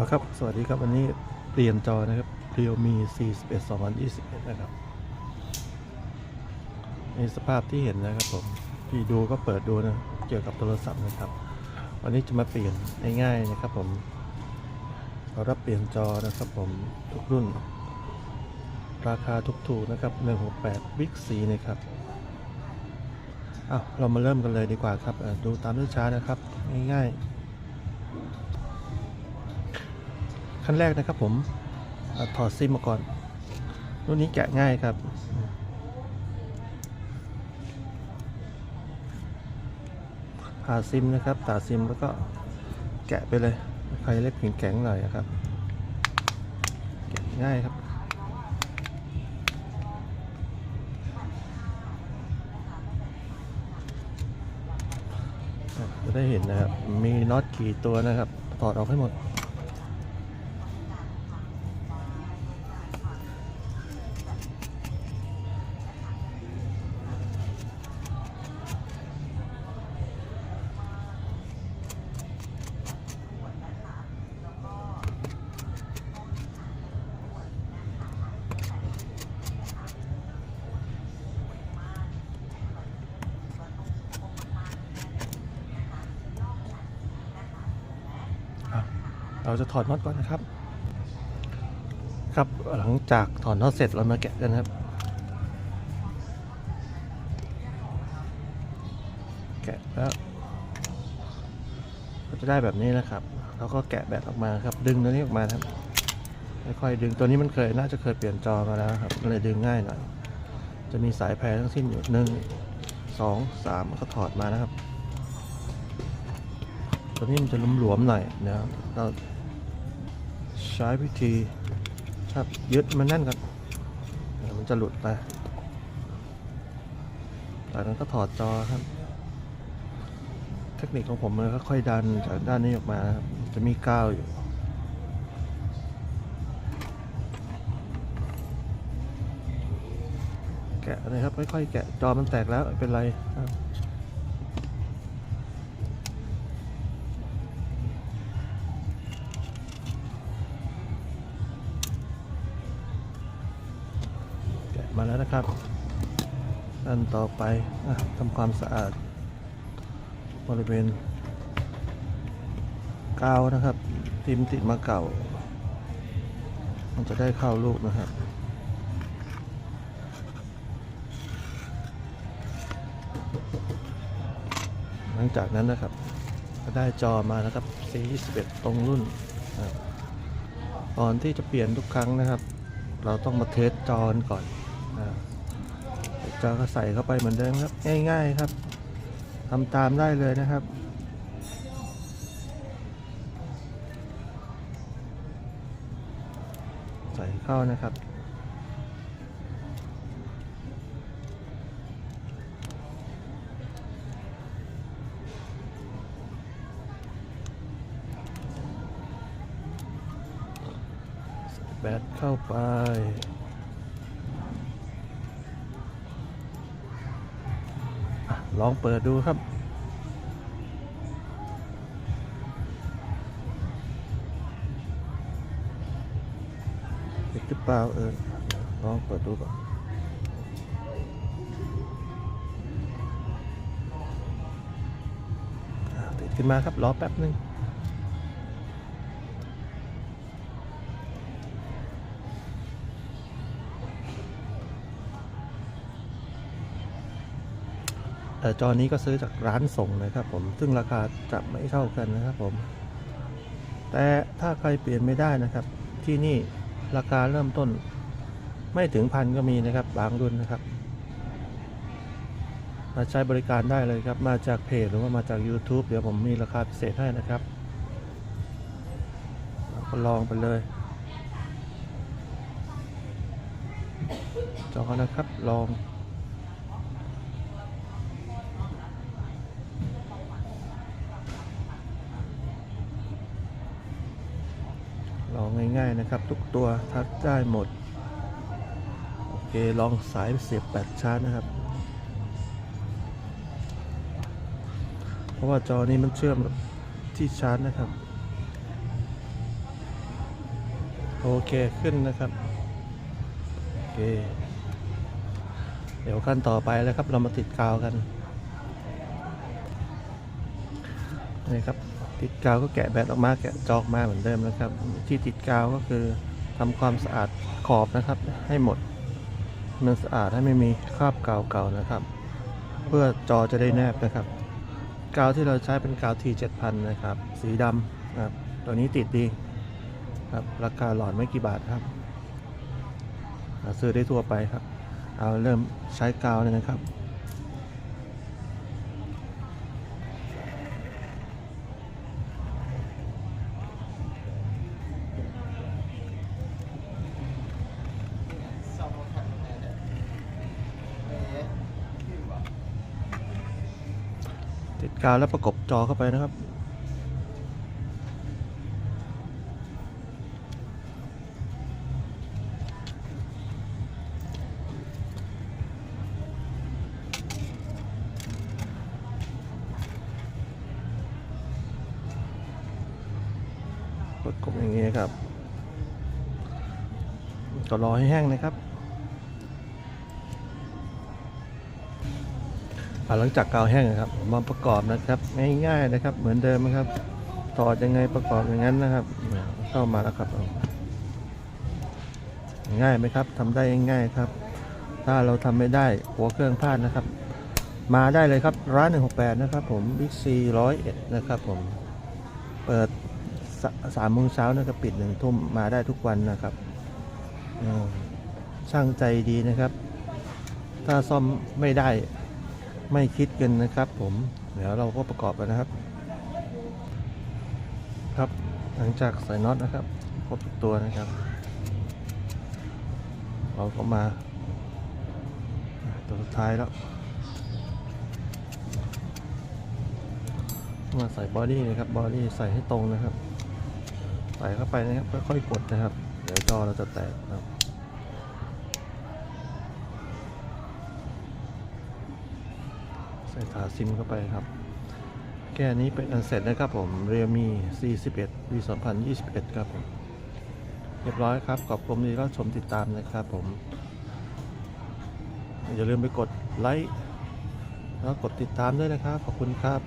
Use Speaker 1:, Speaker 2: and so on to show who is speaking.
Speaker 1: เอาครับ สวัสดีครับ วันนี้เปลี่ยนจอนะครับ Realme C11 2021 นะครับ ในสภาพที่เห็นนะครับผมพี่ดูก็เปิดดูนะ เกี่ยวกับโทรศัพท์นะครับ วันนี้จะมาเปลี่ยนง่ายๆนะครับผมเรารับเปลี่ยนจอนะครับผม ทุกรุ่น ราคาถูกๆนะครับ 168 Big C นะครับอ้าวเรามาเริ่มกันเลยดีกว่าครับ ดูตามด้วยช้านะครับ ง่ายๆ ขั้นแรกนะครับผมอถอดซิมมาก่อนรุ่นนี้แกะง่ายครับ ผ่าซิมนะครับตาซิมแล้วก็แกะไปเลย ใครเล็บแข็งๆหน่อยนะครับ แกะง่ายครับจะได้เห็นนะครับ มีน็อตกี่ตัวนะครับ ถอดออกให้หมด เราจะถอดน็อตก่อนนะครับ ครับหลังจากถอดน็อตเสร็จเรามาแกะกันครับ แกะแล้วก็จะได้แบบนี้นะครับเราก็แกะแบตออกมาครับ ดึงตัวนี้ออกมาครับค่อยๆดึงตัวนี้มันเคยน่าจะเคยเปลี่ยนจอมาแล้วครับเลยดึงง่ายหน่อยจะมีสายแพรทั้งสิ้นอยู่หนึ่งสองสามก็ถอดมานะครับ ตัวนี้มันจะหลวมๆหน่อยนะครับเราใช้วิธีครับยึดมันแน่นกันเดี๋ยวมันจะหลุดไปจากนั้นก็ถอดจอครับ เทคนิคของผมมันก็ค่อยดันจากด้านนี้ออกมาครับ จะมีก้าวอยู่แกะเลยครับค่อยๆแกะจอมันแตกแล้วเป็นไรครับ มาแล้วนะครับอันต่อไปอทำความสะอาด บริเวณกาวนะครับทิมติดมาเก่า มันจะได้เข้าลูกนะครับหลังจากนั้นนะครับ ก็ได้จอมานะครับ C21 ตรงรุ่นก่อนที่จะเปลี่ยนทุกครั้งนะครับ เราต้องมาเทสจอก่อน อาจอก็ใส่เข้าไปเหมือนเดิมครับ ง่าย ๆครับทำตามได้เลยนะครับใส่เข้านะครับใส่แบตเข้าไป ลองเปิดดูครับ ติดหรือเปล่าเออลองเปิดดูก่อนติดขึ้นมาครับรอแป๊บนึง เอ่จอนี้ก็ซื้อจากร้านส่งนะครับผม ซึ่งราคาจะไม่เท่ากันนะครับผม แต่ถ้าใครเปลี่ยนไม่ได้นะครับ ที่นี่ราคาเริ่มต้น ไม่ถึงพันก็มีนะครับ บางรุ่นนะครับ มาใช้บริการได้เลยครับ มาจากเพจหรือว่ามาจาก YouTube เดี๋ยวผมมีราคาพิเศษให้นะครับก็ลองไปเลย จอนะครับลอง ลองง่ายๆ นะครับ ทุกตัวทัชได้หมด โอเค ลองสายเสียบแบตชาร์จนะครับ เพราะว่าจอนี้มันเชื่อมที่ชาร์จนะครับ โอเคขึ้นนะครับ โอเค เดี๋ยวขั้นต่อไปแล้วครับ เรามาติดกาวกันนี่ครับ ติดกาวก็แกะแบตออกมาแกะจอกมาเหมือนเดิมนะครับ ที่ติดกาวก็คือทำความสะอาดขอบนะครับ ให้หมดมันสะอาดให้ไม่มีคราบกาวเก่านะครับ เพื่อจอจะได้แนบนะครับ กาวที่เราใช้เป็นกาว T7000 นะครับ สีดำนะครับตัวนี้ติดดีครับราคาหลอดไม่กี่บาทครับซื้อได้ทั่วไปครับ เอาเริ่มใช้กาวเลยนะครับ กาวแล้วประกบจอเข้าไปนะครับ ประกบอย่างนี้ครับก็รอให้แห้งนะครับ หลังจากกาวแห้งนะครับมาประกอบนะครับ ง่ายๆนะครับ เหมือนเดิมนะครับถอดยังไงประกอบอย่างนั้นนะครับ เข้ามาแล้วครับง่ายไหมครับทำได้ง่ายครับ ถ้าเราทำไม่ได้หัวเครื่องพลาดนะครับ มาได้เลยครับร้าน168นะครับ ผมบิ๊กซีร้อยเอ็ดนะครับ ผมเปิดสามโมงเช้านะครับปิดหนึ่งทุ่มมาได้ทุกวันนะครับช่างใจดีนะครับ ถ้าซ่อมไม่ได้ ไม่คิดกันนะครับ ผมเดี๋ยวเราก็ประกอบกันนะครับ ครับหลังจากใส่น็อตนะครับครบทุกตัวนะครับ เราก็มา ตัวสุดท้ายแล้วมาใส่บอดี้นะครับบอดี้ใส่ให้ตรงนะครับ ใส่เข้าไปนะครับค่อยๆกดนะครับ เดี๋ยวจอเราจะแตกนะครับ ส่ถาซิมเข้าไปครับแค่นี้เป็นอันเสร็จนะครับผม Realme C11 V 2021 ครับผมเรียบร้อยครับ ขอบคุณที่รับชมติดตามนะครับผม อย่าลืมไปกดไลค์แล้วกดติดตามด้วยนะครับ ขอบคุณครับ